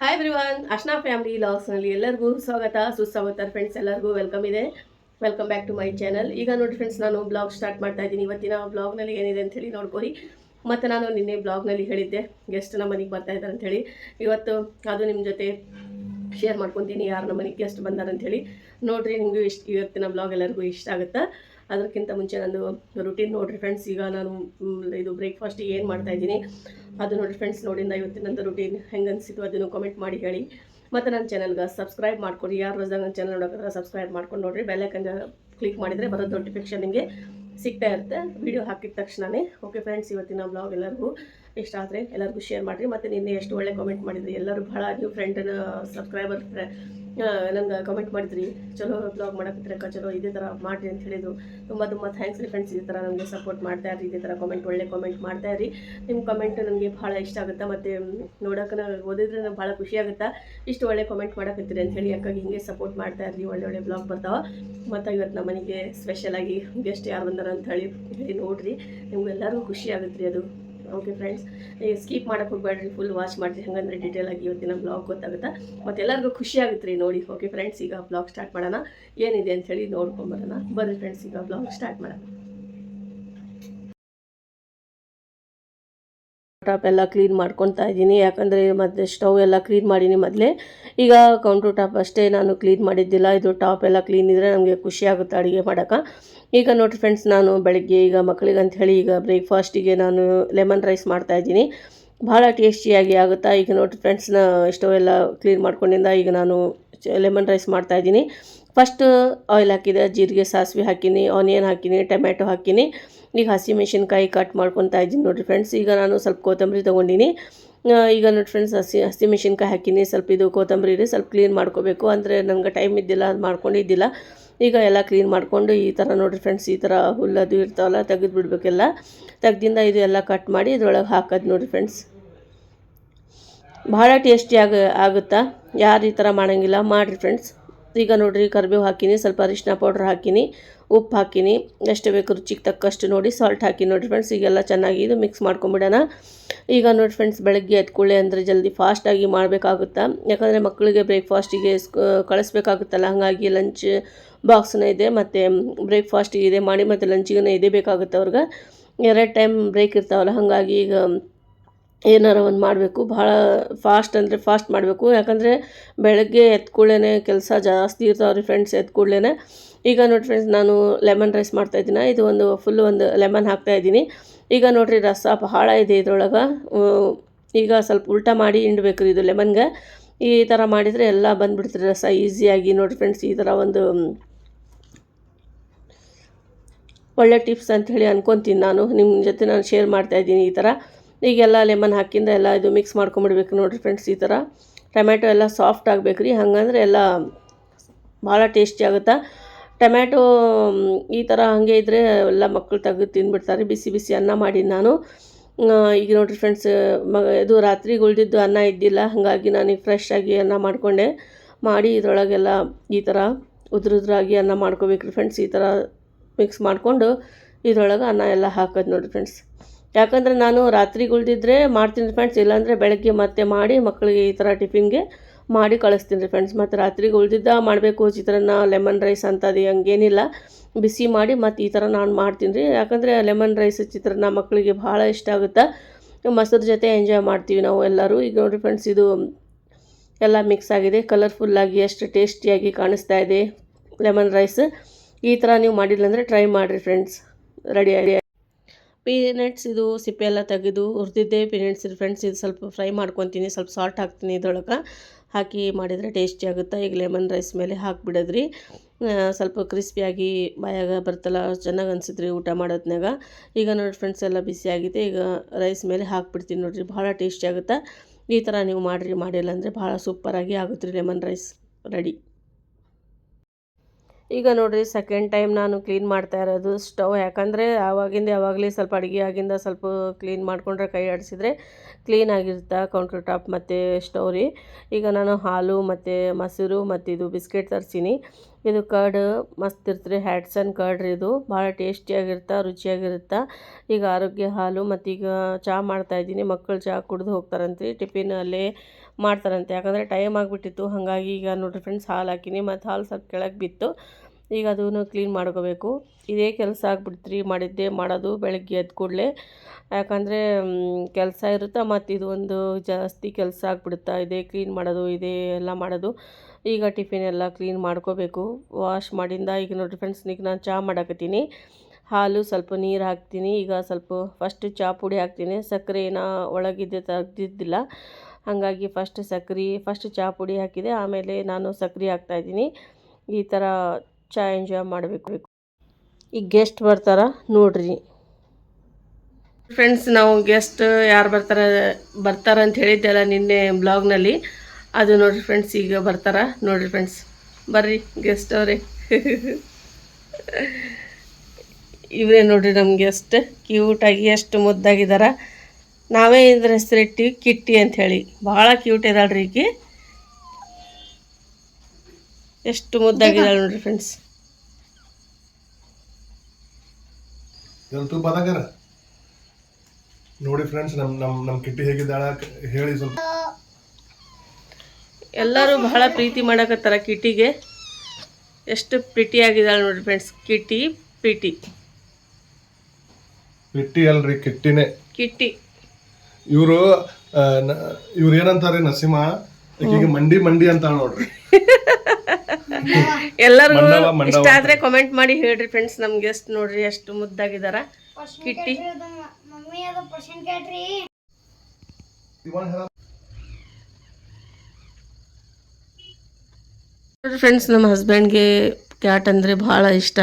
Hi everyone Ashna family ಲಾಗ್ಸ್ನಲ್ಲಿ ಎಲ್ಲರಿಗೂ ಸ್ವಾಗತ, ಸುಸ್ವಾಗತ ಫ್ರೆಂಡ್ಸ್ ಎಲ್ಲರಿಗೂ ವೆಲ್ಕಮ್ ಇದೆ. Welcome back to my channel ಈಗ ನೋಡಿ ಫ್ರೆಂಡ್ಸ್ ನಾನು ಬ್ಲಾಗ್ ಸ್ಟಾರ್ಟ್ ಮಾಡ್ತಾ ಇದ್ದೀನಿ. ಇವತ್ತಿನ ಬ್ಲಾಗ್ನಲ್ಲಿ ಏನಿದೆ ಅಂತ ಹೇಳಿ ನೋಡ್ಕೊರಿ ಮತ್ತು ನಾನು ನಿನ್ನೆ ಬ್ಲಾಗ್ನಲ್ಲಿ ಹೇಳಿದ್ದೆ ಗೆಸ್ಟ್ ನಮ್ಮ ಮನೆಗೆ ಬರ್ತಾ ಇದ್ದಾರೆ ಅಂಥೇಳಿ ಇವತ್ತು ಅದು ನಿಮ್ಮ ಜೊತೆ ಶೇರ್ ಮಾಡ್ಕೊತೀನಿ, ಯಾರು ನಮ್ಮ ಮನೆಗೆ ಗೆಸ್ಟ್ ಬಂದಾರಂಥೇಳಿ ನೋಡಿರಿ, ನಿಮಗೂ ಇಷ್ಟ ಇವತ್ತಿನ ಬ್ಲಾಗ್ ಎಲ್ಲರಿಗೂ ಇಷ್ಟ ಆಗುತ್ತಾ? ಅದಕ್ಕಿಂತ ಮುಂಚೆ ನಂದು ರುಟೀನ್ ನೋಡ್ರಿ ಫ್ರೆಂಡ್ಸ್ ಈಗ ನಾನು ಇದು ಬ್ರೇಕ್ಫಾಸ್ಟ್ ಏನು ಮಾಡ್ತಾ ಇದ್ದೀನಿ, ಅದು ನೋಡ್ರಿ ಫ್ರೆಂಡ್ಸ್ ನೋಡಿಂದ ಇವತ್ತಿನಂದು ರುಟೀನ್ ಹೆಂಗೆ ಅನಿಸಿತು ಅದನ್ನು ಕಮೆಂಟ್ ಮಾಡಿ ಹೇಳಿ. ಮತ್ತು ನನ್ನ ಚಾನಲ್ಗೆ ಸಬ್ಸ್ಕ್ರೈಬ್ ಮಾಡ್ಕೊಡಿ. ಯಾರು ರೋಜಾಗ ನನ್ನ ಚಾನಲ್ ನೋಡೋಕ್ಕಾಗ ಸಬ್ಸ್ಕ್ರೈಬ್ ಮಾಡ್ಕೊಂಡು ನೋಡ್ರಿ. ಬೆಲ್ಲೈಕನ್ ಕ್ಲಿಕ್ ಮಾಡಿದರೆ ಬರೋದು ನೋಟಿಫಿಕೇಷನ್ ನಿಮಗೆ ಸಿಗ್ತಾ ಇರುತ್ತೆ. ವಿಡಿಯೋ ಹಾಕಿದ ತಕ್ಷಣವೇ ಓಕೆ ಫ್ರೆಂಡ್ಸ್ ಇವತ್ತಿನ ಬ್ಲಾಗ್ ಎಲ್ಲರಿಗೂ ಇಷ್ಟ ಆದರೆ ಎಲ್ಲರಿಗೂ ಶೇರ್ ಮಾಡಿರಿ. ಮತ್ತು ನಿನ್ನೆ ಎಷ್ಟು ಒಳ್ಳೆ ಕಾಮೆಂಟ್ ಮಾಡಿದ್ರಿ. ಎಲ್ಲರೂ ಭಾಳ ನೀವು ಫ್ರೆಂಡನ್ನ ಸಬ್ಸ್ಕ್ರೈಬರ್ ನಂಗೆ ಕಮೆಂಟ್ ಮಾಡಿದ್ರಿ. ಚಲೋ ಬ್ಲಾಗ್ ಮಾಡಕ್ಕೆ ಚಲೋ ಇದೇ ಥರ ಮಾಡಿರಿ ಅಂತ ಹೇಳಿದ್ರು. ತುಂಬ ತುಂಬ ಥ್ಯಾಂಕ್ಸ್ ರೀ ಫ್ರೆಂಡ್ಸ್ ಇದೇ ಥರ ನನಗೆ ಸಪೋರ್ಟ್ ಮಾಡ್ತಾ ಇರ್ರಿ, ಇದೇ ಥರ ಕಾಮೆಂಟ್ ಒಳ್ಳೆ ಕಾಮೆಂಟ್ ಮಾಡ್ತಾ ಇರ್ರಿ. ನಿಮ್ಮ ಕಮೆಂಟ್ ನನಗೆ ಭಾಳ ಇಷ್ಟ ಆಗುತ್ತೆ? ಮತ್ತು ನೋಡೋಕೆ ಓದಿದ್ರೆ ನಂಗೆ ಭಾಳ ಖುಷಿ ಆಗುತ್ತೆ? ಇಷ್ಟು ಒಳ್ಳೆ ಕಾಮೆಂಟ್ ಮಾಡಕತ್ತೀರಿ ಅಂತ ಹೇಳಿ ಯಾಕಾಗಿ ಹಿಂಗೆ ಸಪೋರ್ಟ್ ಮಾಡ್ತಾ ಇರ್ರಿ. ಒಳ್ಳೆ ಒಳ್ಳೆ ಬ್ಲಾಗ್ ಬರ್ತಾವೆ. ಮತ್ತು ಇವತ್ತು ನಮ್ಮ ಮನೆಗೆ ಸ್ಪೆಷಲಾಗಿ ಗೆಸ್ಟ್ ಯಾರು ಬಂದಾರ ಅಂತ ಹೇಳಿ ನೋಡ್ರಿ. ನಿಮ್ಗೆಲ್ಲರಿಗೂ ಖುಷಿ ಆಗುತ್ತೆ ರೀ ಅದು. ಓಕೆ ಫ್ರೆಂಡ್ಸ್ ಸ್ಕಿಪ್ ಮಾಡೋಕೆ ಹೋಗ್ಬೇಡ್ರಿ ಫುಲ್ ವಾಚ್ ಮಾಡಿರಿ. ಹಂಗಂದ್ರೆ ಡೀಟೇಲ್ ಆಗಿ ಇವತ್ತಿನ ಬ್ಲಾಗ್ ಗೊತ್ತಾಗುತ್ತೆ? ಮತ್ತೆ ಎಲ್ಲರಿಗೂ ಖುಷಿ ಆಗುತ್ತೆ ರೀ ನೋಡಿ. ಓಕೆ ಫ್ರೆಂಡ್ಸ್ ಈಗ ಬ್ಲಾಗ್ ಸ್ಟಾರ್ಟ್ ಮಾಡೋಣ. ಏನಿದೆ ಅಂತ ಹೇಳಿ ನೋಡ್ಕೊಂಬರೋಣ. ಬರ್ರಿ ಫ್ರೆಂಡ್ಸ್ ಈಗ ಬ್ಲಾಗ್ ಸ್ಟಾರ್ಟ್ ಮಾಡೋಣ. ಟಾಪ್ ಎಲ್ಲ ಕ್ಲೀನ್ ಮಾಡ್ಕೊತಾ ಇದ್ದೀನಿ. ಯಾಕಂದರೆ ಮತ್ತೆ ಸ್ಟವ್ ಎಲ್ಲ ಕ್ಲೀನ್ ಮಾಡೀನಿ ಮೊದಲೇ. ಈಗ ಕೌಂಟ್ರ್ ಟಾಪ್ ಅಷ್ಟೇ ನಾನು ಕ್ಲೀನ್ ಮಾಡಿದ್ದಿಲ್ಲ. ಇದು ಟಾಪ್ ಎಲ್ಲ ಕ್ಲೀನ್ ಇದ್ದರೆ ನಮಗೆ ಖುಷಿ ಆಗುತ್ತೆ ಅಡುಗೆ ಮಾಡೋಕೆ. ಈಗ ನೋಡಿರಿ ಫ್ರೆಂಡ್ಸ್ ನಾನು ಬೆಳಗ್ಗೆ ಈಗ ಮಕ್ಕಳಿಗೆ ಅಂತ ಹೇಳಿ ಈಗ ಬ್ರೇಕ್ಫಾಸ್ಟಿಗೆ ನಾನು ಲೆಮನ್ ರೈಸ್ ಮಾಡ್ತಾ ಇದ್ದೀನಿ. ಭಾಳ ಟೇಸ್ಟಿಯಾಗಿ ಆಗುತ್ತಾ? ಈಗ ನೋಡಿರಿ ಫ್ರೆಂಡ್ಸ್ನ ಸ್ಟವ್ ಎಲ್ಲ ಕ್ಲೀನ್ ಮಾಡ್ಕೊಂಡಿಂದ ಈಗ ನಾನು ಲೆಮನ್ ರೈಸ್ ಮಾಡ್ತಾ ಇದ್ದೀನಿ. ಫಸ್ಟ್ ಆಯಿಲ್ ಹಾಕಿದೆ, ಜೀರಿಗೆ ಸಾಸಿವೆ ಹಾಕಿನಿ ಆನಿಯನ್ ಹಾಕಿನಿ ಟೊಮ್ಯಾಟೊ ಹಾಕಿನಿ. ಈಗ ಹಸಿಮೆಣಸಿನ್ಕಾಯಿ ಕಟ್ ಮಾಡ್ಕೊತಾ ಇದ್ದೀನಿ ನೋಡಿರಿ ಫ್ರೆಂಡ್ಸ್ ಈಗ ನಾನು ಸ್ವಲ್ಪ ಕೊತ್ತಂಬರಿ ತೊಗೊಂಡಿನಿ. ಈಗ ನೋಡಿ ಫ್ರೆಂಡ್ಸ್ ಹಸಿ ಹಸಿಮೆಣಸಿನ್ಕಾಯಿ ಹಾಕಿನಿ. ಸ್ವಲ್ಪ ಇದು ಕೊತ್ತಂಬರಿ ಇದೆ, ಸ್ವಲ್ಪ ಕ್ಲೀನ್ ಮಾಡ್ಕೋಬೇಕು. ಅಂದರೆ ನನಗೆ ಟೈಮ್ ಇದ್ದಿಲ್ಲ, ಅದು ಮಾಡ್ಕೊಂಡಿದ್ದಿಲ್ಲ. ಈಗ ಎಲ್ಲ ಕ್ಲೀನ್ ಮಾಡಿಕೊಂಡು ಈ ಥರ ನೋಡಿರಿ ಫ್ರೆಂಡ್ಸ್ ಈ ಥರ ಹುಲ್ಲದು ಇರ್ತಾವಲ್ಲ, ತೆಗೆದು ಬಿಡಬೇಕೆಲ್ಲ. ತೆಗ್ದಿಂದ ಇದು ಎಲ್ಲ ಕಟ್ ಮಾಡಿ ಇದ್ರೊಳಗೆ ಹಾಕೋದು ನೋಡಿರಿ ಫ್ರೆಂಡ್ಸ್ ಭಾಳ ಟೇಸ್ಟಿ ಆಗ, ಆಗುತ್ತಾ? ಯಾರು ಈ ಥರ ಮಾಡೋಂಗಿಲ್ಲ. ಮಾಡಿರಿ ಫ್ರೆಂಡ್ಸ್ ಈಗ ನೋಡಿರಿ ಕರಿಬೇವು ಹಾಕಿನಿ, ಸ್ವಲ್ಪ ಅರಿಶಿನ ಪೌಡ್ರ್ ಹಾಕಿನಿ. ಉಪ್ಪು ಹಾಕಿನಿ. ಎಷ್ಟು ಬೇಕು ರುಚಿಗೆ ತಕ್ಕಷ್ಟು ನೋಡಿ ಸಾಲ್ಟ್ ಹಾಕಿ ನೋಡಿ ಫ್ರೆಂಡ್ಸ್ ಈಗೆಲ್ಲ ಚೆನ್ನಾಗಿ ಇದು ಮಿಕ್ಸ್ ಮಾಡ್ಕೊಂಬಿಡೋಣ. ಈಗ ನೋಡಿ ಫ್ರೆಂಡ್ಸ್ ಬೆಳಗ್ಗೆ ಎತ್ಕೊಳ್ಳೆ ಅಂದರೆ ಜಲ್ದಿ ಫಾಸ್ಟಾಗಿ ಮಾಡಬೇಕಾಗುತ್ತಾ? ಯಾಕಂದರೆ ಮಕ್ಕಳಿಗೆ ಬ್ರೇಕ್ಫಾಸ್ಟಿಗೆ ಕಳಿಸ್ಬೇಕಾಗುತ್ತಲ್ಲ, ಹಾಗಾಗಿ ಲಂಚ್ ಬಾಕ್ಸ್ನ ಇದೆ, ಮತ್ತು ಬ್ರೇಕ್ಫಾಸ್ಟಿಗೆ ಇದೆ, ಮಾಡಿ ಮತ್ತು ಲಂಚಿಗೂ ಇದೇ ಬೇಕಾಗುತ್ತೆ ಅವ್ರಿಗೆ. ಎರಡು ಟೈಮ್ ಬ್ರೇಕ್ ಇರ್ತಾವಲ್ಲ, ಹಾಗಾಗಿ ಈಗ ಏನಾರ ಒಂದು ಮಾಡಬೇಕು. ಭಾಳ ಫಾಸ್ಟ್ ಅಂದರೆ ಫಾಸ್ಟ್ ಮಾಡಬೇಕು. ಯಾಕಂದರೆ ಬೆಳಗ್ಗೆ ಕೂಡಲೇ ಕೆಲಸ ಜಾಸ್ತಿ ಇರ್ತಾವ್ರಿ ಫ್ರೆಂಡ್ಸ್ ಎತ್ಕೊಳ್ಳೇ ಈಗ ನೋಡಿ ಫ್ರೆಂಡ್ಸ್ ನಾನು ಲೆಮನ್ ರೈಸ್ ಇದ್ದೀನಿ. ಇದು ಒಂದು ಫುಲ್ ಒಂದು ಲೆಮನ್ ಹಾಕ್ತಾ ಇದ್ದೀನಿ. ಈಗ ನೋಡಿರಿ ರಸ ಬಹಳ ಇದೆ ಇದ್ರೊಳಗೆ. ಈಗ ಸ್ವಲ್ಪ ಉಲ್ಟಾ ಮಾಡಿ ಹಿಂಡ್ಬೇಕು ಇದು ಲೆಮನ್ಗೆ ಈ ಥರ ಮಾಡಿದರೆ ಎಲ್ಲ ಬಂದುಬಿಡ್ತೀರಿ ರಸ ಈಸಿಯಾಗಿ. ನೋಡಿ ಫ್ರೆಂಡ್ಸ್ ಈ ಥರ ಒಂದು ಒಳ್ಳೆ ಟಿಪ್ಸ್ ಅಂತ ಹೇಳಿ ಅನ್ಕೊತೀನಿ ನಾನು. ನಿಮ್ಮ ಜೊತೆ ನಾನು ಶೇರ್ ಮಾಡ್ತಾ ಇದ್ದೀನಿ ಈ ಥರ ಈಗೆಲ್ಲ ಲೆಮನ್ ಹಾಕಿಂದ ಎಲ್ಲ ಇದು ಮಿಕ್ಸ್ ಮಾಡ್ಕೊಂಬಿಡ್ಬೇಕು ನೋಡಿರಿ ಫ್ರೆಂಡ್ಸ್ ಈ ಥರ ಟೊಮ್ಯಾಟೊ ಎಲ್ಲ ಸಾಫ್ಟ್ ಆಗಬೇಕು ರೀ ಹಂಗಂದ್ರೆ ಎಲ್ಲ ಭಾಳ ಟೇಸ್ಟಿ ಆಗುತ್ತಾ. ಟೊಮ್ಯಾಟೊ ಈ ಥರ ಹಾಗೆ ಇದ್ದರೆ ಎಲ್ಲ ಮಕ್ಕಳು ತೆಗೆದು ತಿಂದ್ಬಿಡ್ತಾರೆ ಬಿಸಿ ಬಿಸಿ ಅನ್ನ ಮಾಡಿ ನಾನು. ಈಗ ನೋಡಿರಿ ಫ್ರೆಂಡ್ಸ್ ಮ, ಇದು ರಾತ್ರಿ ಉಳಿದಿದ್ದು ಅನ್ನ ಇದ್ದಿಲ್ಲ. ಹಾಗಾಗಿ ನಾನು ಫ್ರೆಶ್ ಆಗಿ ಅನ್ನ ಮಾಡಿಕೊಂಡೆ. ಮಾಡಿ ಇದರೊಳಗೆಲ್ಲ ಈ ಥರ ಉದ್ರುದ್ರಾಗಿ ಅನ್ನ ಮಾಡ್ಕೋಬೇಕ್ರಿ ಫ್ರೆಂಡ್ಸ್ ಈ ಥರ ಮಿಕ್ಸ್ ಮಾಡಿಕೊಂಡು ಇದ್ರೊಳಗೆ ಅನ್ನ ಎಲ್ಲ ಹಾಕೋದು ನೋಡಿರಿ ಫ್ರೆಂಡ್ಸ್ ಯಾಕಂದರೆ ನಾನು ರಾತ್ರಿ ಉಳಿದಿದ್ರೆ ಮಾಡ್ತೀನಿ ಫ್ರೆಂಡ್ಸ್ ಇಲ್ಲಾಂದರೆ ಬೆಳಗ್ಗೆ ಮತ್ತೆ ಮಾಡಿ ಮಕ್ಕಳಿಗೆ ಈ ಥರ ಟಿಫಿನ್ಗೆ ಮಾಡಿ ಕಳಿಸ್ತೀನಿ ರೀ ಫ್ರೆಂಡ್ಸ್ ಮತ್ತು ರಾತ್ರಿಗೆ ಉಳಿದಿದ್ದ ಮಾಡಬೇಕು ಚಿತ್ರಾನ್ನ ಲೆಮನ್ ರೈಸ್ ಅಂತದು ಹಂಗೇನಿಲ್ಲ. ಬಿಸಿ ಮಾಡಿ ಮತ್ತು ಈ ಥರ ನಾನು ಮಾಡ್ತೀನಿ ರೀ. ಯಾಕಂದರೆ ಲೆಮನ್ ರೈಸ್ ಚಿತ್ರಾನ್ನ ಮಕ್ಕಳಿಗೆ ಭಾಳ ಇಷ್ಟ ಆಗುತ್ತೆ? ಮೊಸರು ಜೊತೆ ಎಂಜಾಯ್ ಮಾಡ್ತೀವಿ ನಾವು ಎಲ್ಲರೂ. ಈಗ ನೋಡಿರಿ ಫ್ರೆಂಡ್ಸ್ ಇದು ಎಲ್ಲ ಮಿಕ್ಸ್ ಆಗಿದೆ. ಕಲರ್ಫುಲ್ಲಾಗಿ ಎಷ್ಟು ಟೇಸ್ಟಿಯಾಗಿ ಕಾಣಿಸ್ತಾ ಇದೆ ಲೆಮನ್ ರೈಸ್ ಈ ಥರ ನೀವು ಮಾಡಿಲ್ಲ ಅಂದರೆ ಟ್ರೈ ಮಾಡಿರಿ ಫ್ರೆಂಡ್ಸ್ ರೆಡಿ ಆಗಿ. ಪೀನಟ್ಸ್ ಇದು ಸಿಪ್ಪೆ ಎಲ್ಲ ತೆಗೆದು, ಹುರಿದಿದ್ದೆ ಪೀನಟ್ಸ್ ಫ್ರೆಂಡ್ಸ್ ಇದು ಸ್ವಲ್ಪ ಫ್ರೈ ಮಾಡ್ಕೊತೀನಿ. ಸ್ವಲ್ಪ ಸಾಲ್ಟ್ ಹಾಕ್ತೀನಿ ಇದ್ರೊಳಗೆ. ಹಾಕಿ ಮಾಡಿದರೆ ಟೇಸ್ಟಿ ಆಗುತ್ತೆ. ಈಗ ಲೆಮನ್ ರೈಸ್ ಮೇಲೆ ಹಾಕಿಬಿಡೋದ್ರಿ. ಸ್ವಲ್ಪ ಕ್ರಿಸ್ಪಿಯಾಗಿ ಬಾಯಾಗ ಬರ್ತಲ್ಲ ಚೆನ್ನಾಗಿ ಅನ್ಸಿದ್ರಿ ಊಟ ಮಾಡೋದ್ನಾಗ ಈಗ ನೋಡಿ ಫ್ರೆಂಡ್ಸ್ ಎಲ್ಲ ಬಿಸಿ ಆಗಿದೆ ಈಗ ರೈಸ್ ಮೇಲೆ ಹಾಕ್ಬಿಡ್ತೀನಿ ನೋಡಿರಿ ಭಾಳ ಟೇಸ್ಟಿ ಆಗುತ್ತೆ. ಈ ಥರ ನೀವು ಮಾಡಿರಿ, ಮಾಡಿಲ್ಲ ಅಂದರೆ ಭಾಳ ಸೂಪರಾಗಿ ಆಗುತ್ತೆ ರೀ ಲೆಮನ್ ರೈಸ್ ರೆಡಿ ಈಗ ನೋಡಿರಿ ಸೆಕೆಂಡ್ ಟೈಮ್ ನಾನು ಕ್ಲೀನ್ ಮಾಡ್ತಾ ಇರೋದು ಸ್ಟವ್ ಯಾಕಂದರೆ ಆವಾಗಿಂದ ಯಾವಾಗಲೇ ಸ್ವಲ್ಪ ಅಡುಗೆ ಆಗಿಂದ ಸ್ವಲ್ಪ ಕ್ಲೀನ್ ಮಾಡಿಕೊಂಡ್ರೆ ಕೈ ಆಡಿಸಿದ್ರೆ ಕ್ಲೀನ್ ಆಗಿರುತ್ತೆ ಕೌಂಟರ್ ಟಾಪ್ ಮತ್ತು ಸ್ಟವ್ ರೀ. ಈಗ ನಾನು ಹಾಲು ಮತ್ತು ಮೊಸರು ಮತ್ತು ಇದು ಬಿಸ್ಕೆಟ್ ತರಿಸೀನಿ. ಇದು ಕರ್ಡ್ ಮಸ್ತ್ ಇರ್ತದೆ ಹ್ಯಾಟ್ಸನ್ ಕರ್ಡ್ ರೀ ಇದು. ಭಾಳ ಟೇಸ್ಟಿಯಾಗಿರುತ್ತೆ ರುಚಿಯಾಗಿರುತ್ತೆ. ಈಗ ಆರೋಗ್ಯ ಹಾಲು ಮತ್ತು ಈಗ ಚಹಾ ಮಾಡ್ತಾಯಿದ್ದೀನಿ ಮಕ್ಕಳು ಚಹಾ ಕುಡಿದು ಹೋಗ್ತಾರಂತ್ರಿ. ಟಿಫಿನ್ ಅಲ್ಲೇ ಮಾಡ್ತಾರಂತೆ. ಯಾಕಂದರೆ ಟೈಮ್ ಆಗಿಬಿಟ್ಟಿತ್ತು. ಹಾಗಾಗಿ ಈಗ ನೋಡಿರಿ ಫ್ರೆಂಡ್ಸ್ ಹಾಲು ಹಾಕಿನಿ ಮತ್ತು ಹಾಲು ಸ್ವಲ್ಪ ಕೆಳಗೆ ಬಿತ್ತು. ಈಗ ಅದನ್ನು ಕ್ಲೀನ್ ಮಾಡ್ಕೋಬೇಕು. ಇದೇ ಕೆಲಸ ಆಗ್ಬಿಡ್ತ್ರಿ. ಮಾಡಿದ್ದೆ ಮಾಡೋದು ಬೆಳಗ್ಗೆ ಎದ್ದು ಕೂಡಲೇ. ಯಾಕಂದರೆ ಕೆಲಸ ಇರುತ್ತೆ ಮತ್ತು ಇದು ಒಂದು ಜಾಸ್ತಿ ಕೆಲಸ ಆಗ್ಬಿಡುತ್ತಾ. ಇದೇ ಕ್ಲೀನ್ ಮಾಡೋದು, ಇದೇ ಎಲ್ಲ ಮಾಡೋದು. ಈಗ ಟಿಫಿನ್ ಎಲ್ಲ ಕ್ಲೀನ್ ಮಾಡ್ಕೋಬೇಕು. ವಾಶ್ ಮಾಡಿಂದ ಈಗ ನೋಡಿರಿ ಫ್ರೆಂಡ್ಸ್ ಈಗ ನಾನು ಚಹಾ ಮಾಡಾಕತ್ತೀನಿ. ಹಾಲು ಸ್ವಲ್ಪ ನೀರು ಹಾಕ್ತೀನಿ. ಈಗ ಸ್ವಲ್ಪ ಫಸ್ಟ್ ಚಹಾ ಪುಡಿ ಹಾಕ್ತೀನಿ. ಸಕ್ಕರೆ ಏನೋ ಒಳಗಿದ್ದೆ ತೆಗ್ದಿದ್ದಿಲ್ಲ. ಹಾಗಾಗಿ ಫಸ್ಟ್ ಸಕ್ರೆ ಫಸ್ಟ್ ಚಹಾ ಪುಡಿ ಹಾಕಿದೆ. ಆಮೇಲೆ ನಾನು ಸಕ್ರೆ ಹಾಕ್ತಾಯಿದ್ದೀನಿ ಈ ಥರ ಚಹಾ ಎಂಜಾಯ್ ಮಾಡಬೇಕು. ಈಗ ಗೆಸ್ಟ್ ಬರ್ತಾರ ನೋಡ್ರಿ. ಫ್ರೆಂಡ್ಸ್ ನಾವು ಗೆಸ್ಟ್ ಯಾರು ಬರ್ತಾರೆ, ಬರ್ತಾರ ಅಂತ ಹೇಳಿದ್ದೆಲ್ಲ ನಿನ್ನೆ ಬ್ಲಾಗ್ನಲ್ಲಿ. ಅದು ನೋಡ್ರಿ ಫ್ರೆಂಡ್ಸ್ ಈಗ ಬರ್ತಾರ. ನೋಡ್ರಿ ಫ್ರೆಂಡ್ಸ್ ಬರ್ರಿ ಗೆಸ್ಟ್ ಅವರೇ. ಇವರೇ ನೋಡ್ರಿ ನಮ್ಮ ಗೆಸ್ಟ್ ಕ್ಯೂಟಾಗಿ ಎಷ್ಟು ಮುದ್ದಾಗಿದಾರ. ನಾವೇ ಇದ್ರ ಹೆಸರಿಟ್ಟಿವಿ ಕಿಟ್ಟಿ ಅಂತ ಹೇಳಿ. ಭಾಳ ಕ್ಯೂಟ್ ಇದಾಳ್ರಿ ಈಕಿ. ಎಷ್ಟು ಮುದ್ದಾಗಿದ್ದಾಳೆ ನೋಡ್ರಿ ಫ್ರೆಂಡ್ಸ್ ನೋಡಿ ಫ್ರೆಂಡ್ಸ್ ನಮ್ಮ ನಮ್ ನಮ್ ಕಿಟ್ಟಿ ಹೇಗಿದ್ದಾಳ ಹೇಳಿ ಸ್ವಲ್ಪ. ಎಲ್ಲರೂ ಬಹಳ ಪ್ರೀತಿ ಮಾಡಕತ್ತಾರ ಕಿಟಿಗೆ ಎಷ್ಟು ಪ್ರಿಟಿಯಾಗಿದ್ದಾಳೆ ನೋಡ್ರಿ ಫ್ರೆಂಡ್ಸ್ ಕಿಟಿ ಪಿಟಿ. ಪಿಟ್ಟಿ ಅಲ್ರಿ ಕಿಟ್ಟಿನೇ. ಕಿಟ್ಟಿ. ಇವರು ಇವ್ರು ಏನಂತಾರೆ ನರಸಿಂಹ? ಈಗ ಮಂಡಿ ಮಂಡಿ ಅಂತ ನೋಡ್ರಿ. ಎಲ್ಲರೂ ಇಷ್ಟ ಆದ್ರೆ ಕಾಮೆಂಟ್ ಮಾಡಿ ಹೇಳ್ರಿ ಫ್ರೆಂಡ್ಸ್ ನಮ್ಗೆ ಎಷ್ಟು ನೋಡ್ರಿ ಎಷ್ಟು ಮುದ್ದಾಗಿದಾರ. ಕಿಟ್ಟಿ. ಫ್ರೆಂಡ್ಸ್ ನಮ್ಮ ಹಸ್ಬೆಂಡ್ಗೆ ಕ್ಯಾಟ್ ಅಂದರೆ ಭಾಳ ಇಷ್ಟ.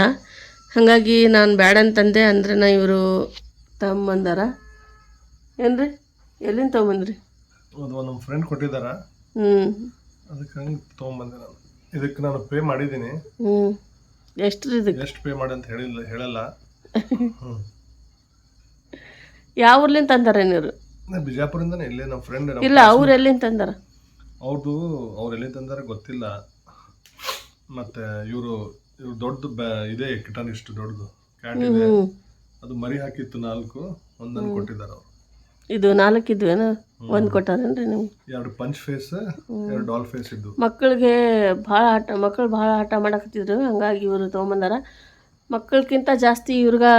ಹಾಗಾಗಿ ನಾನು ಬ್ಯಾಡ ಅಂತಂದೆ ಅಂದ್ರೆ ನಾ ಇವರು ತಮ್ಮಂದಾರ. ಏನ್ರಿ? ಎಲ್ಲಿಂದ ತೊಗೊಂಬಂದ್ರಿ? ಅದು ನಮ್ಮ ಫ್ರೆಂಡ್ ಕೊಟ್ಟಿದ್ದಾರ. ಹ್ಞೂ ಅದಕ್ಕೆ ಹಂಗೆ ತೊಗೊಂಬಂದೆ ನಾನು. ಇದಕ್ಕೆ ನಾನು ಪೇ ಮಾಡಿದ್ದೀನಿ. ಹ್ಞೂ ಎಷ್ಟು ರೀ ಇದಕ್ಕೆ? ಎಷ್ಟು ಪೇ ಮಾಡಿ ಅಂತ ಹೇಳಿಲ್ಲ ಹೇಳಲ್ಲ. ಹ್ಞೂ ಯಾವ ಊರ್ಲಿಂದ ತಂದಾರ ನೀರು ನಾ ಬಿಜಾಪುರಿಂದನೇ ಇಲ್ಲೇ ನಮ್ಮ ಫ್ರೆಂಡ್ ಇಲ್ಲ ಅವ್ರು ಎಲ್ಲಿಂದ ತಂದಾರ? ಅವ್ರದ್ದು ಅವ್ರು ಎಲ್ಲಿಂದ ತಂದಾರೆ ಗೊತ್ತಿಲ್ಲ. ಮತ್ತೆ ಇವರು ಇವ್ರು ದೊಡ್ಡದು ಬ್ಯಾ- ಇದೆ ಕಿಟನ್ ಇಷ್ಟು ದೊಡ್ಡದು. ಕ್ಯಾಟ್ ಇದೆ. ಅದು ಮರಿ ಹಾಕಿತ್ತು ನಾಲ್ಕು. ಒಂದನ್ನು ಕೊಟ್ಟಿದ್ದಾರೆ ಅವರು. ಇದು ನಾಲ್ಕು ಏನು? ಒಂದು ಕೊಟ್ಟಾರೇನ್ರಿ ನೀವು ಎರಡು ಪಂಚ್ ಫೇಸ್ ಎರಡು ಡಾಲ್ ಫೇಸ್ ಇದ್ದು. ಮಕ್ಕಳಿಗೆ ಭಾಳ ಆಟ ಮಕ್ಕಳು ಭಾಳ ಆಟ ಮಾಡಕತ್ತಿದ್ರು ಹಂಗಾಗಿ ಇವರು ತೊಗೊಂಬಂದಾರ. ಮಕ್ಕಳಕ್ಕಿಂತ ಜಾಸ್ತಿ ಇವ್ರಿಗೆ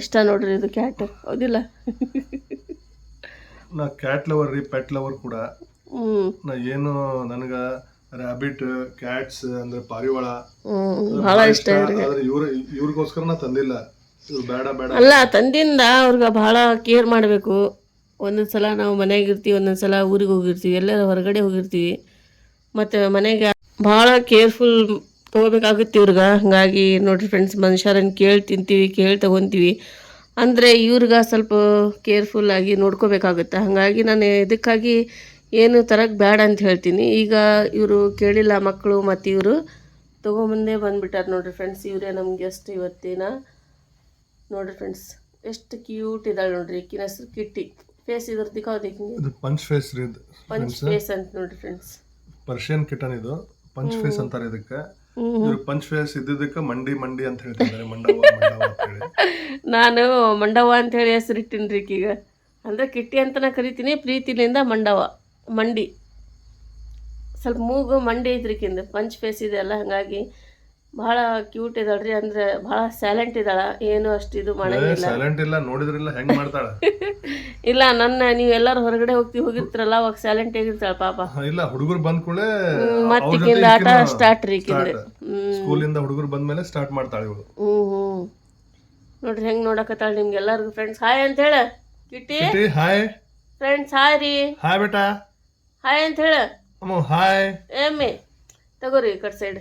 ಇಷ್ಟ ನೋಡ್ರಿ ಇದು ಕ್ಯಾಟ್ ಹೌದಿಲ್ಲ? ನಾ ಕ್ಯಾಟ್ ಲವರ್ ರೀ ಪೆಟ್ ಲವರ್ ಕೂಡ. ನಾ ಏನು ನನಗೆ ರ್ಯಾಬಿಟ್ ಕ್ಯಾಟ್ಸ್ ಅಂದ್ರೆ ಪಾರಿವಾಳ. ಭಾಳ ಇಷ್ಟ ಇವ್ರಿಗೆ. ಆದ್ರೆ ಇವ್ರ ಇವ್ರಿಗೋಸ್ಕರ ನಾ ತಂದಿಲ್ಲ. ಇವ್ರು ಬೇಡ ಬೇಡ. ಅಲ್ಲ ತಂದಿಂದ ಅವ್ರಿಗೆ ಭಾಳ ಕೇರ್ ಮಾಡಬೇಕು. ಒಂದೊಂದು ಸಲ ನಾವು ಮನೆಯಾಗ ಇರ್ತೀವಿ ಒಂದೊಂದು ಸಲ ಊರಿಗೆ ಹೋಗಿರ್ತೀವಿ, ಎಲ್ಲರ ಹೊರಗಡೆ ಹೋಗಿರ್ತೀವಿ. ಮತ್ತು ಮನೆಗೆ ಭಾಳ ಕೇರ್ಫುಲ್ ತೊಗೋಬೇಕಾಗುತ್ತೆ ಇವ್ರಿಗೆ. ಹಾಗಾಗಿ ನೋಡಿರಿ ಫ್ರೆಂಡ್ಸ್ ಮನುಷ್ಯರನ್ನು ಕೇಳಿ ತಿಂತೀವಿ, ಕೇಳಿ ತೊಗೊತೀವಿ. ಅಂದರೆ ಇವ್ರಿಗೆ ಸ್ವಲ್ಪ ಕೇರ್ಫುಲ್ಲಾಗಿ ನೋಡ್ಕೋಬೇಕಾಗುತ್ತೆ. ಹಾಗಾಗಿ ನಾನು ಇದಕ್ಕಾಗಿ ಏನು ತರಕ್ಕೆ ಬೇಡ ಅಂತ ಹೇಳ್ತೀನಿ. ಈಗ ಇವರು ಕೇಳಿಲ್ಲ ಮಕ್ಕಳು ಮತ್ತು ಇವರು ತೊಗೊಂಬಂದೇ ಬಂದುಬಿಟ್ಟಾರೆ ನೋಡಿರಿ ಫ್ರೆಂಡ್ಸ್ ಇವರೇ ನಮ್ಮ ಗೆಸ್ಟ್ ಇವತ್ತಿನ, ನೋಡಿರಿ ಫ್ರೆಂಡ್ಸ್ ಎಷ್ಟು ಕ್ಯೂಟ್ ಇದ್ದಾಳೆ ನೋಡಿರಿ ಈಕಿನ ಹೆಸರು ಕಿಟ್ಟಿ. ಫೇಸ್ ಇದ್ರ ದಿಕ್ಕಾವ್ದು ಇದು ಪಂಚ್ ಫೇಸ್ ರೀ ಇದು ಪಂಚ್ ಫೇಸ್ ಅಂತ ನೋಡಿ ಫ್ರೆಂಡ್ಸ್ ಪರ್ಷಿಯನ್ ಕಿಟನ್ ಇದು ಪಂಚ್ ಫೇಸ್ ಅಂತಾರೆ ಇದಕ್ಕೆ. ಇವ್ರು ಪಂಚ್ ಫೇಸ್ ಇದ್ದಿದ್ದಕ್ಕೆ ಮಂಡಿ ಮಂಡಿ ಅಂತ ಹೇಳ್ತಿದ್ದಾರೆ ಮಂಡವ ಮಂಡವ ಅಂತ ಹೇಳಿ. ನಾನು ಮಂಡವ ಅಂತ ಹೇಳಿ ಹೆಸರಿಟ್ಟಿನಿ ರೀ ಈಗ. ಅಂದ್ರೆ ಕಿಟ್ಟಿ ಅಂತ ನಾ ಕರಿತೀನಿ ಪ್ರೀತಿಲಿಂದ ಮಂಡವ ಮಂಡಿ. ಸ್ವಲ್ಪ ಮೂಗು ಮಂಡಿ ಐತ್ರಿ ಕಿಂದ ಪಂಚ್ ಫೇಸ್ ಇದೆ ಅಲ್ಲ ಹಾಗಾಗಿ ಭಾಳ ಕ್ಯೂಟ್ ಇದ್ದಾಳ್ರಿ ಅಂದ್ರೆ ಬಹಳ ಸೈಲೆಂಟ್ ಇದ್ದಾಳ ಏನು ಅಷ್ಟು ಇದು ಮಾಡಂಗಿಲ್ಲ. ಸೈಲೆಂಟ್ ಇಲ್ಲ ನೋಡಿದ್ರಿಲ್ಲ ಹೆಂಗ್ ಮಾಡ್ತಾಳ? ಇಲ್ಲ ನನ್ನ ನೀವು ಎಲ್ಲರೂ ಹೊರಗಡೆ ಹೋಗ್ತಿ ಹೋಗಿರ್ತಾರಲ್ಲ ಅವಾಗ ಸೈಲೆಂಟ್ ಆಗಿರ್ತಾಳೆ ಪಾಪ. ಇಲ್ಲ ಹುಡುಗರು ಬಂದ ಕೂಡಲೇ ಮತ್ತಿಕ್ಕಿಂದ ಆಟ ಸ್ಟಾರ್ಟ್ ರೀ ಕಿಂದ ಹ್ಞೂ ಸ್ಕೂಲಿಂದ ಹುಡುಗರು ಬಂದ ಮೇಲೆ ಸ್ಟಾರ್ಟ್ ಮಾಡ್ತಾಳೆ ಇವಳು. ಹ್ಞೂ ಹ್ಞೂ ನೋಡ್ರಿ ಹೆಂಗ್ ನೋಡಕತ್ತಾಳ ನಿಮ್ಗೆ ಎಲ್ಲರಿಗೂ ಫ್ರೆಂಡ್ಸ್ ಹಾಯ್ ಅಂತ ಹೇಳ Kitty. Kitty hi friends hi ರೀ. ಹಾಯ್ ಬೇಟಾ. ಹಾಯ್ ಅಂತ ಹೇಳ. ಹಾಯ್ ಎಮ್ಮೆ ತಗೋರಿ ಕಟ್ ಕಡೆ ಸೈಡ್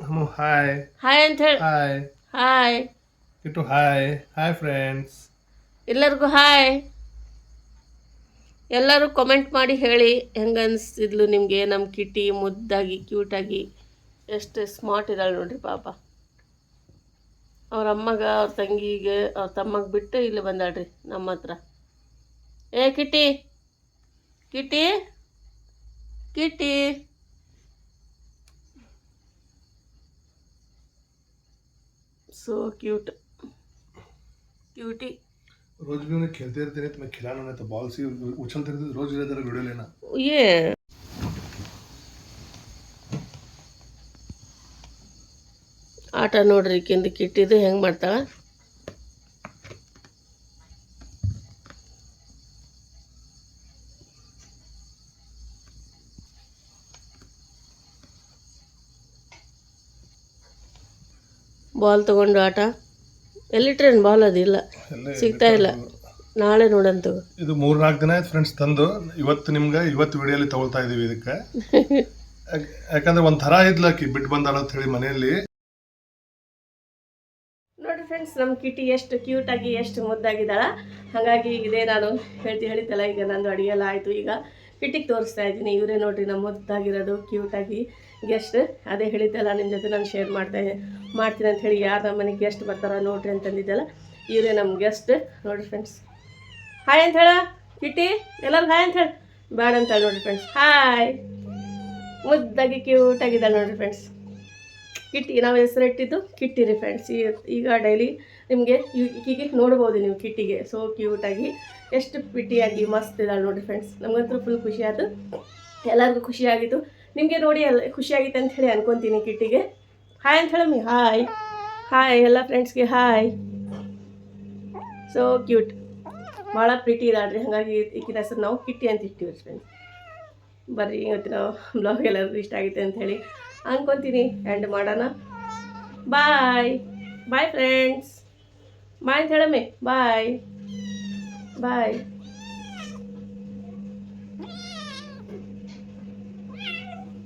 ಹಾಯ್. ಹಾಯ್ ಅಂತ ಹೇಳಿ. Hi. Hi. Kittu hi. Hi friends. ಎಲ್ಲರಿಗೂ ಹಾಯ್. ಎಲ್ಲರೂ ಕಮೆಂಟ್ ಮಾಡಿ ಹೇಳಿ ಹೆಂಗೆ ಅನಿಸ್ತಿದ್ಲು ನಿಮಗೆ? ನಮ್ಮ ಕಿಟಿ ಮುದ್ದಾಗಿ ಕ್ಯೂಟಾಗಿ ಎಷ್ಟು ಸ್ಮಾರ್ಟ್ ಇದ್ದಾಳೆ ನೋಡ್ರಿ ಪಾಪ. ಅವ್ರ ಅಮ್ಮಗ ಅವ್ರ ತಂಗಿಗೆ ಅವ್ರ ತಮ್ಮಗೆ ಬಿಟ್ಟು ಇಲ್ಲಿ ಬಂದಾಳ್ರಿ ನಮ್ಮ ಹತ್ರ. ಏ kitty. Kitty. Kitty. So cute cutie रोज भी उन्हें खेलते रहते रहते मैं खिलाना उन्हें तो बॉल से उछलते रहते रोज इधर वीडियो लेना ये ಆಟ ನೋಡ್ರಿ ಕಿಂದಕ್ಕೆ ಇಟ್ಟಿದ್ದು ಹೆಂಗೆ ಮಾಡ್ತಾವೆ ಬಾಲ್ ತಗೊಂಡು ಆಟ. ಎಲ್ಲಿಟ್ರೇನು ಬಾಲ್ ಅದಿಲ್ಲ ಸಿಗ್ತಾ ಇಲ್ಲ. ನಾಳೆ ನೋಡಂತ ಇದು ಮೂರ್ನಾಲ್ಕು ದಿನ ಆಯ್ತು ಫ್ರೆಂಡ್ಸ್ ತಂದು. ಇವತ್ತು ನಿಮ್ಗೆ ಇವತ್ತು ವಿಡಿಯೋಲಿ ತಗೊಳ್ತಾ ಇದೀವಿ ಇದಕ್ಕೆ. ಯಾಕ್- ಯಾಕಂದ್ರೆ ಒಂದ್ ಇದ್ಲ ಇದ್ಲಾಕಿ ಬಿಟ್ಟು ಬಂದಾಳ ಅಂತ ಹೇಳಿ ಮನೆಯಲ್ಲಿ. ನೋಡಿ ಫ್ರೆಂಡ್ಸ್ ನಮ್ಮ ಕಿಟಿ ಎಷ್ಟು ಆಗಿ ಎಷ್ಟು ಮುದ್ದಾಗಿದ್ದಾಳ. ಹಾಗಾಗಿ ಇದೇ ನಾನು ಹೇಳ್ತಿ ಹೇಳಿದ್ದಲ್ಲ ಈಗ ನಂದು ಅಡುಗೆ ಎಲ್ಲ ಆಯಿತು. ಈಗ ಕಿಟಿಗೆ ತೋರಿಸ್ತಾ ಇದ್ದೀನಿ. ಇವರೇ ನೋಡ್ರಿ ನಮ್ಮ ಮುದ್ದಾಗಿರೋದು ಕ್ಯೂಟಾಗಿ ಗೆಸ್ಟ್ ಅದೇ ಹೇಳಿದ್ದಲ್ಲ ನಿಮ್ಮ ಜೊತೆ ನಾನು ಶೇರ್ ಮಾಡ್ತಾ ಮಾಡ್ತೀನಿ ಅಂತ ಹೇಳಿ ಯಾರು ನಮ್ಮ ಮನೆಗೆ ಗೆಸ್ಟ್ ಬರ್ತಾರ ನೋಡ್ರಿ ಅಂತಂದಿದ್ದಲ್ಲ ಇವರೇ ನಮ್ಮ ಗೆಸ್ಟ್ ನೋಡ್ರಿ ಫ್ರೆಂಡ್ಸ್ ಹಾಯ್ ಅಂತ ಹೇಳ, ಕಿಟ್ಟಿ. ಎಲ್ಲರಿಗೂ ಹಾಯ್ ಅಂತ ಹೇಳಿ. ಬೇಡ ಅಂತ ಹೇಳಿ ನೋಡ್ರಿ ಫ್ರೆಂಡ್ಸ್ ಹಾಯ್ ಮುದ್ದಾಗಿ ಕ್ಯೂಟಾಗಿದ್ದಾಳೆ ನೋಡ್ರಿ ಫ್ರೆಂಡ್ಸ್ ಕಿಟ್ಟಿ, ನಾವು ಹೆಸರಿಟ್ಟಿದ್ದು ಕಿಟ್ಟಿ ರೀ ಫ್ರೆಂಡ್ಸ್ ಈಗ ಡೈಲಿ ನಿಮಗೆ ಈಗೀಗೆ ನೋಡ್ಬೋದು ನೀವು ಕಿಟ್ಟಿಗೆ. ಸೊ ಕ್ಯೂಟಾಗಿ ಎಷ್ಟು ಪಿಟ್ಟಿಯಾಗಿ ಮಸ್ತ್ ಇದ್ದಾಳೆ ನೋಡಿರಿ ಫ್ರೆಂಡ್ಸ್ ನಮಗಂತೂ ಫುಲ್ ಖುಷಿ ಆಯಿತು. ಎಲ್ಲರಿಗೂ ಖುಷಿ ಆಗಿತ್ತು ನಿಮಗೆ ನೋಡಿ ಎಲ್ಲ ಖುಷಿಯಾಗಿತ್ತು ಅಂತ ಹೇಳಿ ಅನ್ಕೊತೀನಿ ಕಿಟ್ಟಿಗೆ. ಹಾಯ್ ಅಂತ ಹೇಳಮ್ಮಿ ಹಾಯ್ ಹಾಯ್ ಎಲ್ಲ ಫ್ರೆಂಡ್ಸ್ಗೆ ಹಾಯ್ ಸೊ ಕ್ಯೂಟ್ ಭಾಳ ಪ್ರೀತಿ ಇದ್ದಾಳ್ರಿ ಹಾಗಾಗಿ ಈಗಿನ ಹೆಸರು ನಾವು ಕಿಟ್ಟಿ ಅಂತ ಇಟ್ಟಿವಿ ಫ್ರೆಂಡ್ಸ್ ಬರ್ರಿ, ಇವತ್ತಿನ ಬ್ಲಾಗ್ ಎಲ್ಲರಿಗೂ ಇಷ್ಟ ಆಗುತ್ತೆ ಹೇಳಿ ಅನ್ಕೊತೀನಿ. ಎಂಡ್ ಮಾಡೋಣ. ಬಾಯ್ ಬಾಯ್ ಫ್ರೆಂಡ್ಸ್ ಬಾಯ್ ಅಂತ ಹೇಳಮ್ಮೆ ಬಾಯ್ ಬಾಯ್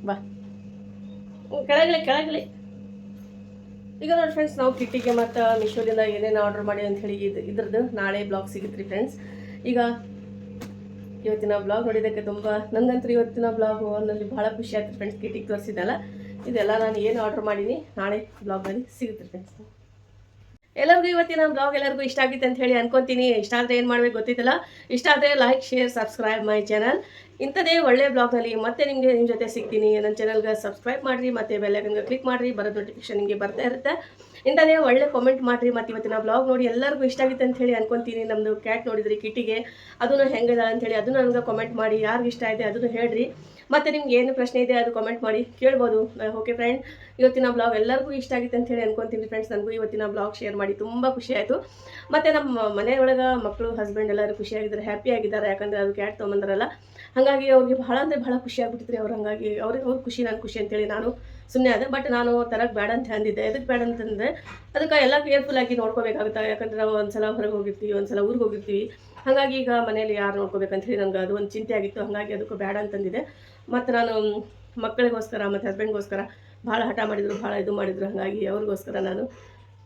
ಬಾ ಕೆಳಗಲಿ ಕೆಳಗಲಿ ಈಗ ನೋಡಿ ಫ್ರೆಂಡ್ಸ್ ನಾವು ಕಿಟ್ಟಿಗೆ ಮತ್ತು ಮಿಶೋದಿಂದ ಏನೇನು ಆರ್ಡರ್ ಮಾಡಿ ಅಂತ ಹೇಳಿ ಇದು ಇದ್ರದ್ದು ನಾಳೆ ಬ್ಲಾಗ್ ಸಿಗುತ್ತೆ ಫ್ರೆಂಡ್ಸ್ ಈಗ ಇವತ್ತಿನ ಬ್ಲಾಗ್ ನೋಡಿದ್ದಕ್ಕೆ ತುಂಬ ನನಗಂತೂ ಇವತ್ತಿನ ಬ್ಲಾಗ್ನಲ್ಲಿ ಭಾಳ ಖುಷಿ ಆಯ್ತು ಫ್ರೆಂಡ್ಸ್ ಕಿಟ್ಟಿಗೆ ತೋರಿಸಿದ್ದಲ್ಲ. ಇದೆಲ್ಲ ನಾನು ಏನು ಆರ್ಡರ್ ಮಾಡೀನಿ, ನಾಳೆ ಬ್ಲಾಗ್ನಲ್ಲಿ ಸಿಗುತ್ತೆ ಫ್ರೆಂಡ್ಸ್ ಎಲ್ಲರಿಗೂ ಇವತ್ತಿನ ಬ್ಲಾಗ್ ಎಲ್ಲರಿಗೂ ಇಷ್ಟ ಆಗಿತ್ತು ಅಂತ ಹೇಳಿ ಅನ್ಕೊಂತೀನಿ. ಇಷ್ಟ ಆದರೆ ಏನು ಮಾಡಬೇಕು ಗೊತ್ತಿತ್ತಲ್ಲ? ಇಷ್ಟ ಆದರೆ like share subscribe my channel ಇಂಥದೇ ಒಳ್ಳೆ ಬ್ಲಾಗ್ನಲ್ಲಿ ಮತ್ತೆ ನಿಮಗೆ ನಿಮ್ಮ ಜೊತೆ ಸಿಗ್ತೀನಿ. ನನ್ನ ಚಾನಲ್ಗೆ ಸಬ್ಸ್ಕ್ರೈಬ್ ಮಾಡಿರಿ, ಮತ್ತು ಬೆಲ್ಲೈಕನ್ಗೆ ಕ್ಲಿಕ್ ಮಾಡಿರಿ. ಬರೋ ನೋಟಿಫಿಕೇಶನ್ ನಿಮಗೆ ಬರ್ತಾ ಇರುತ್ತೆ. ಇಂಥದೇ ಒಳ್ಳೆ ಕಾಮೆಂಟ್ ಮಾಡಿರಿ ಮತ್ತು ಇವತ್ತಿನ ಬ್ಲಾಗ್ ನೋಡಿ ಎಲ್ಲರಿಗೂ ಇಷ್ಟ ಆಗಿತ್ತು ಅಂತ ಹೇಳಿ ಅನ್ಕೊಂತೀನಿ. ನಮ್ಮದು ಕ್ಯಾಟ್ ನೋಡಿದ್ರಿ ಕಿಟಿಗೆ ಅದನ್ನು ಹೆಂಗಿದೆ ಅಂತೇಳಿ ಅದನ್ನು ನನಗೆ ಕಾಮೆಂಟ್ ಮಾಡಿ. ಯಾರಿಗೆ ಇಷ್ಟ ಇದೆ ಅದನ್ನು ಹೇಳ್ರಿ. ಮತ್ತು ನಿಮ್ಗೆ ಏನು ಪ್ರಶ್ನೆ ಇದೆ ಅದು ಕಾಮೆಂಟ್ ಮಾಡಿ ಕೇಳ್ಬೋದು. ಓಕೆ ಫ್ರೆಂಡ್ ಇವತ್ತಿನ ಬ್ಲಾಗ್ ಎಲ್ಲರಿಗೂ ಇಷ್ಟ ಆಗಿತ್ತು ಅಂತ ಹೇಳಿ ಅನ್ಕೊಂತೀನಿ ಫ್ರೆಂಡ್ಸ್ ನನಗೂ ಇವತ್ತಿನ ಬ್ಲಾಗ್ ಶೇರ್ ಮಾಡಿ ತುಂಬ ಖುಷಿ ಆಯಿತು. ಮತ್ತು ನಮ್ಮ ಮನೆಯೊಳಗೆ ಮಕ್ಕಳು ಹಸ್ಬೆಂಡ್ ಎಲ್ಲರೂ ಖುಷಿಯಾಗಿದ್ದಾರೆ ಹ್ಯಾಪಿ ಆಗಿದ್ದಾರೆ. ಯಾಕಂದರೆ ಅದು ಕ್ಯಾಟ್ ತೊಗೊಂಬಂದ್ರಲ್ಲ. ಹಾಗಾಗಿ ಅವ್ರಿಗೆ ಭಾಳ ಅಂದರೆ ಭಾಳ ಖುಷಿ ಆಗ್ಬಿಟ್ಟಿದ್ರಿ ಅವ್ರು ಹಾಗಾಗಿ. ಅವ್ರಿಗೆ ಅವ್ರ ಖುಷಿ ನಾನು ಖುಷಿ ಅಂತೇಳಿ ನಾನು ಸುಮ್ಮನೆ ಅದೇ ಬಟ್ ನಾನು ತರಕ್ಕೆ ಬೇಡ ಅಂತ ಅಂದಿದ್ದೆ. ಎದಕ್ಕೆ ಬೇಡ ಅಂತಂದರೆ ಅದಕ್ಕೆ ಎಲ್ಲ ಕೇರ್ಫುಲ್ ಆಗಿ ನೋಡ್ಕೋಬೇಕಾಗುತ್ತೆ. ಯಾಕಂದ್ರೆ ನಾವು ಒಂದ್ಸಲ ಹೊರಗೆ ಹೋಗಿರ್ತೀವಿ, ಒಂದ್ಸಲ ಊರಿಗೆ ಹೋಗಿರ್ತೀವಿ. ಹಾಗಾಗಿ ಈಗ ಮನೇಲಿ ಯಾರು ನೋಡ್ಕೋಬೇಕಂತ ಹೇಳಿ ನನಗೆ ಅದು ಒಂದು ಚಿಂತೆ ಆಗಿತ್ತು. ಹಾಗಾಗಿ ಅದಕ್ಕೂ ಬೇಡ ಅಂತಂದಿದೆ ಮತ್ತು ನಾನು ಮಕ್ಕಳಿಗೋಸ್ಕರ, ಮತ್ತು ಹಸ್ಬೆಂಡ್ಗೋಸ್ಕರ ಭಾಳ ಹಠ ಮಾಡಿದರು, ಭಾಳ ಇದು ಮಾಡಿದರು. ಹಾಗಾಗಿ ಅವ್ರಿಗೋಸ್ಕರ ನಾನು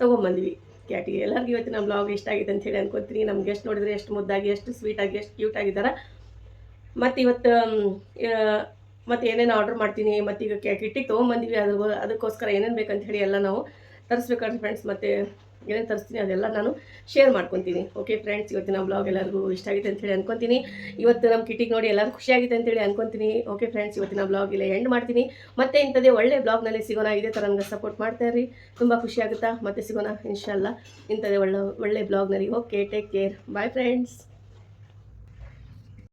ತೊಗೊಂಬಂದ್ವಿ ಕ್ಯಾಟಿಗೆ. ಎಲ್ಲರಿಗೂ ಇವತ್ತಿನ ಬ್ಲಾಗ್ ಇಷ್ಟ ಆಗಿದೆ ಅಂತ ಹೇಳಿ ಅನ್ಕೋತೀನಿ. ನಮ್ಗೆ ಗೆಸ್ಟ್ ನೋಡಿದ್ರೆ ಎಷ್ಟು ಮುದ್ದಾಗಿ, ಎಷ್ಟು ಸ್ವೀಟಾಗಿ ಎಷ್ಟು ಕ್ಯೂಟ್ ಆಗಿದ್ದಾರೆ. ಮತ್ತು ಇವತ್ತು ಮತ್ತು ಏನೇನು ಆರ್ಡ್ರ್ ಮಾಡ್ತೀನಿ, ಮತ್ತೆ ಈಗ ಕಿಟ್ಟಿಗೆ ತೊಗೊಂಬಂದಿವಿ, ಅದ್ರ ಅದಕ್ಕೋಸ್ಕರ ಏನೇನು ಬೇಕಂತ ಹೇಳಿ ಎಲ್ಲ ನಾವು ತರಿಸ್ಬೇಕಾದ್ರೆ ಫ್ರೆಂಡ್ಸ್ ಮತ್ತು ಏನೇನು ತರಿಸ್ತೀನಿ ಅದೆಲ್ಲ ನಾನು ಶೇರ್ ಮಾಡ್ಕೊತೀನಿ. ಓಕೆ ಫ್ರೆಂಡ್ಸ್ ಇವತ್ತಿನ ಬ್ಲಾಗ್ ಎಲ್ಲರಿಗೂ ಇಷ್ಟ ಆಗಿದೆ ಅಂತ ಹೇಳಿ ಅನ್ಕೊತೀನಿ. ಇವತ್ತು ನಮ್ಮ ಕಿಟ್ಟಿಗೆ ನೋಡಿ ಎಲ್ಲರೂ ಖುಷಿಯಾಗಿದೆ ಅಂತೇಳಿ ಅನ್ಕೊತೀನಿ. ಓಕೆ ಫ್ರೆಂಡ್ಸ್ ಇವತ್ತಿನ ಬ್ಲಾಗ್ ಇಲ್ಲ ಎಂಡ್ ಮಾಡ್ತೀನಿ. ಮತ್ತೆ ಇಂಥದ್ದೇ ಒಳ್ಳೆ ಬ್ಲಾಗ್ನಲ್ಲಿ ಸಿಗೋಣ, ಇದೇ ಥರ ನನಗೆ ಸಪೋರ್ಟ್ ಮಾಡ್ತಾ ಇರಿ ತುಂಬ ಖುಷಿ ಆಗುತ್ತಾ? ಮತ್ತೆ ಸಿಗೋಣ ಇನ್ಶಾಲ್ಲ ಇಂಥದ್ದೇ ಒಳ್ಳೆ ಒಳ್ಳೆ ಬ್ಲಾಗ್ನಲ್ಲಿ okay take care bye friends